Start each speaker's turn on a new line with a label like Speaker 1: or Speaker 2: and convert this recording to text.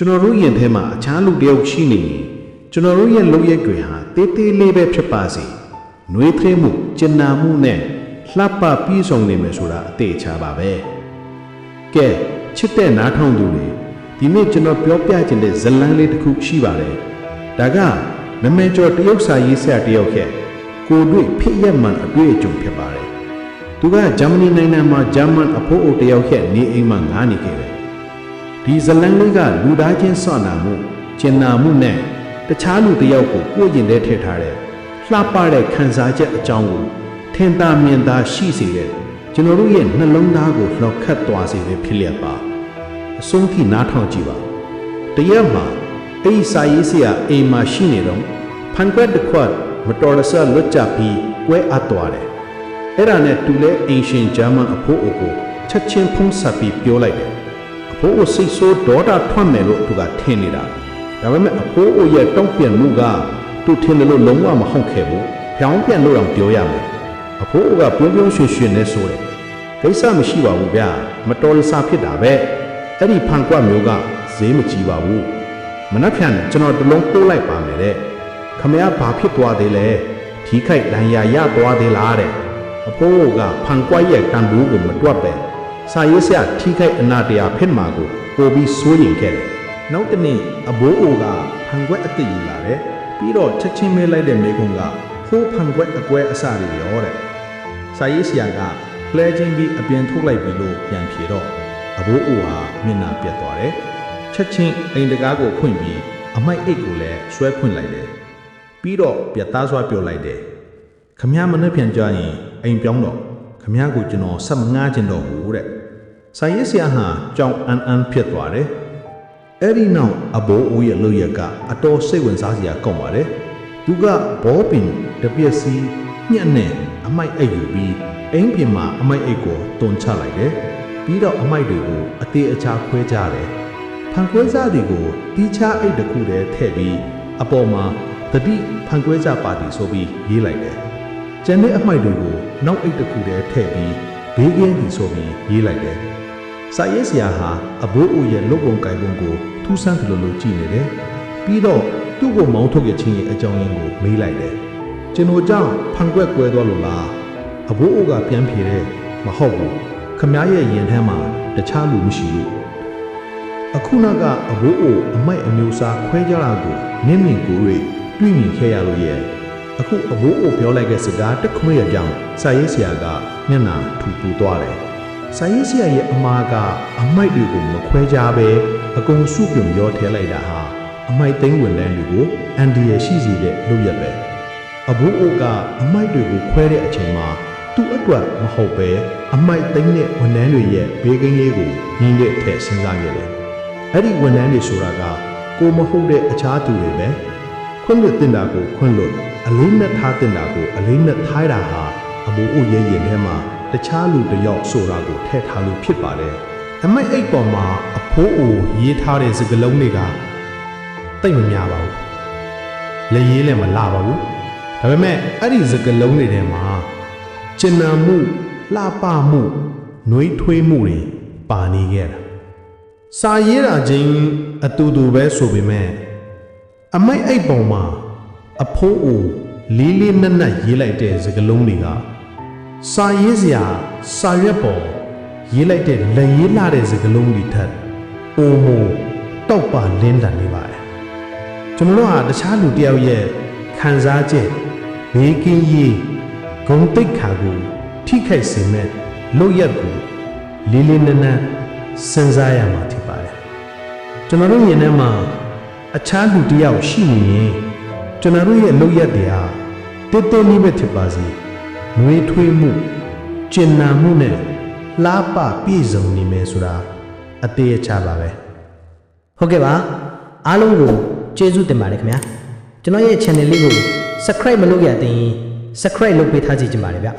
Speaker 1: ကျွန်တော်တို့ရင်ထဲမှာအခြားလူတစ်ယောက်ရှိနေရင်ကျွန်တော်တို့ရဲ့လုပ်ရက်တွေဟာတေးသေးလေးပဲဖြစ်ပါစေ။နှွေးထွေးမှုကျင်နာမှုနဲ့လှပပြည့်စုံနေမယ်ဆိုတာအသေးချာပါပဲ။ကဲချစ်တဲ့နားထောင်သူတွေဒီနေ့ကျွန်တော်ပြောပြခြင်းတဲ့ဇတ်လန်းလေးတစ်ခုရှိပါတယ်။ဒါကမမေကျော်တရုတ်စာရေးဆရာတစ်ယောက်ရဲ့ကိုယ်တွေ့ဖြစ်ရမှန်အတွေ့အကြုံဖြစ်ပါတယ်။သူကဂျာမနီနိုင်ငံမှာဂျာမန်အဖိုးအိုတစ်ယောက်ရဲ့နေအိမ်မှာငားနေခဲ့တယ်။ ဒီဇလန်လေးကလူသားချင်းစောနာမှုကျင်နာမှုနဲ့တခြားလူတစ်ယောက်ကိုကိုယ်ကျင်တဲ့ထည့်ထားတဲ့လှပတဲ့ခံစားချက်အကြောင်းကိုထင်သာမြင်သာရှိစေတဲ့ကျွန်တော်တို့ရဲ့နှလုံးသားကိုလှော်ခတ်သွားစေတဲ့ဖြစ်လျက်ပါအဆုံးထိနားထောင်ကြည့်ပါတရက်မှာအဲ့ဒီစာရေးဆရာအိမ်မှာရှိနေတော့ဖန်ကွက်တစ်ခွက်မတော်တဆလွတ်ကြပြီးကွဲအပ်သွားတယ်အဲ့ဒါနဲ့တူလဲအင်ရှင်ဂျာမန်အဖိုးအိုကိုချက်ချင်းဖုံးဆက်ပြီးပြောလိုက်တယ် အဖိုးကိုစိတ်ဆိုးဒေါတာထွက်မယ်လို့သူကထင်နေတာဒါပေမဲ့အဖိုးအိုရဲ့တောင်းပြန်မှုကသူထင်တယ်လို့လုံးဝမဟုတ်ခဲ့ဘူးဖြောင်းပြန်လို့တော့ပြောရမယ်အဖိုးအိုကပြုံးပြုံးရွှင်ရွှင်နဲ့ဆိုတယ်ကိစ္စမရှိပါဘူးဗျာမတော်တဆဖြစ်တာပဲအဲ့ဒီဖန်ကွက်မျိုးကဈေးမကြီးပါဘူးမနှက်ဖြန်ကျွန်တော်တလုံးပို့လိုက်ပါမယ်တဲ့ခမရဘာဖြစ်သွားသေးလဲထီးခိုက်ဒဏ်ရာရသွားသေးလားတဲ့အဖိုးအိုကဖန်ကွက်ရဲ့တန်ဖိုးကိုမတွက်ပဲ စာရေးဆရာထိခိုက်အနာတရားဖြစ်မှာကိုပို့ပြီးစိုးရင်ခဲ့တယ်။နောက်တစ်နေ့အဘိုးအိုကဖန်ခွက်အစ်စ်ယူလာတယ်။ပြီးတော့ချက်ချင်းမဲလိုက်တဲ့မိကုံကဟိုးဖန်ခွက်အကွဲအစတွေရောတဲ့။စာရေးဆရာကလှဲချင်းပြီးအပြင်ထုတ်လိုက်ပြီလို့ပြန်ဖြေတော့အဘိုးအိုဟာမျက်နှာပြတ်သွားတယ်။ချက်ချင်းအိမ်တကားကိုဖွင့်ပြီးအမိုက်အိတ်ကိုလည်းဆွဲဖွင့်လိုက်တယ်။ပြီးတော့ပြတ်သားစွာပြောလိုက်တယ်။ခမည်းမနှက်ပြန်ကြရင်အိမ်ပြောင်းတော့ခမည်းကိုကျွန်တော်ဆက်မငားကျင်တော့ဘူးတဲ့။ ဆိုင်ရစ်ဆရာဟာကြောင်အန်အန်ဖြစ်သွားတယ်။အဲ့ဒီနောက်အဘိုးအိုးရဲ့လုပ်ရက်ကအတော်စိတ်ဝင်စားစရာကောင်းပါတယ်။သူကဘောပင်တပြက်စီညှက်နဲ့အမိုက်အိတ်ယူပြီးအိမ်ပြင်မှာအမိုက်အိတ်ကိုတွန်ချလိုက်တယ်။ပြီးတော့အမိုက်တွေကိုအသေးအချာခွဲကြတယ်။ဖန်ခွဲစားတွေကိုတီးခြားအိတ်တစ်ခုတည်းထည့်ပြီးအပေါ်မှာတတိဖန်ခွဲစားပါတီဆိုပြီးရေးလိုက်တယ်။ကျန်တဲ့အမိုက်တွေကိုနောက်အိတ်တစ်ခုတည်းထည့်ပြီးဘေးကင်းတီဆိုပြီးရေးလိုက်တယ်။ စာရေးဆရာဟာအဘိုးအိုရဲ့လုတ်ပုံကိုင်ပုံကိုထူးဆန်းတယ်လို့လို့ကြည့်နေတယ်။ပြီးတော့သူ့ကိုမောင်းထုတ်ရခြင်းရဲ့အကြောင်းရင်းကိုမေးလိုက်တယ်။ကျွန်တော်ကြောင့်ဖန်ခွက်ကွဲသွားလို့လား။အဘိုးအိုကပြန်ဖြေတယ်။မဟုတ်ဘူး။ခမည်းရဲ့ရင်ထဲမှာတခြားလူမရှိဘူးအခုနောက်ကအဘိုးအိုအမိုက်အမျိုးအစားခွဲကြတာကိုနင်းမြင်ကိုတွေ့တွေ့မြင်ခဲ့ရလို့ရဲ့အခုအဘိုးအိုပြောလိုက်တဲ့စကားတစ်ခွေရကြောင်းစာရေးဆရာကမျက်နှာထူပူသွားတယ် စာရေးဆရာရဲ့အမားကအမိုက်တွေကိုမခွဲကြဘဲအကုန်စုပြုံရောထဲလိုက်တာဟာအမိုက်သိမ်းဝင်လန်းတွေကိုအန်ဒီရရှိစေတဲ့လုပ်ရက်ပဲအဘိုးအိုကအမိုက်တွေကိုခွဲတဲ့အချိန်မှာသူ့အတွက်မဟုတ်ပဲအမိုက်သိမ်းတဲ့ဝန်ထမ်းတွေရဲ့ဘေးကင်းရေးကိုရင်းတဲ့အထက်စဉ်းစားခဲ့တယ်အဲ့ဒီဝန်ထမ်းတွေဆိုတာကကိုမဟုတ်တဲ့အခြားသူတွေပဲခွင့်လွတ်တင်တာကိုခွင့်လွတ်အလေးနဲ့ထားတင်တာကိုအလေးနဲ့ထားတာဟာအမိုးအိုရဲ့ရင်ထဲမှာ တခြားလူတစ်ယောက်ဆိုတာကိုထည့်ထားလို့ဖြစ်ပါတယ်အမိုက်အိတ်ပေါ်မှာအဖိုးအိုရေးထားတဲ့စကလုံးတွေကတိတ်မများပါဘူးလက်ရေးလည်းမလာပါဘူးဒါပေမဲ့အဲ့ဒီစကလုံးတွေထဲမှာကျင်နာမှုလှပမှုနှွေးထွေးမှုတွေပါနေခဲ့တာစာရေးတာချင်းအတူတူပဲဆိုပေမဲ့အမိုက်အိတ်ပုံမှာအဖိုးအိုလေးလေးနက်နက်ရေးလိုက်တဲ့စကားလုံးတွေက စာရေးစရာစာရွက်ပေါ်ရေးလိုက်တဲ့လက်ရေးလာတဲ့စကားလုံးတွေထက်အိုမိုတောက်ပါလင်းတန်နေပါတယ်ကျွန်တော်တို့ဟာတခြားလူတစ်ယောက်ရဲ့ခံစားချက်ဘေးကင်းရေးဂုံတိတ်ခါကိုထိခိုက်စေမဲ့လို့ရက်ကိုလေးလေးနက်နက်စဉ်းစားရမှာဖြစ်ပါတယ်ကျွန်တော်တို့ရင်ထဲမှာအခြားလူတစ်ယောက်ရှိနေရင်ကျွန်တော်တို့ရဲ့လုပ်ရက်တွေဟာတိတ်တိတ်လေးပဲဖြစ်ပါစေ နှွေးထွေးမှုကျင်နာမှုနဲ့လားပပြည့်စုံနေမယ်ဆိုတာအသေးအချပါပဲ
Speaker 2: ဟုတ်ကဲ့ပါအားလုံးကိုကျေးဇူးတင်ပါတယ်ခင်ဗျာကျွန်တော်ရဲ့ channel လေးကို subscribe မလုပ်ရသေးရင် subscribe လုပ်ပေးထားကြည့်ကြပါမယ်ဗျ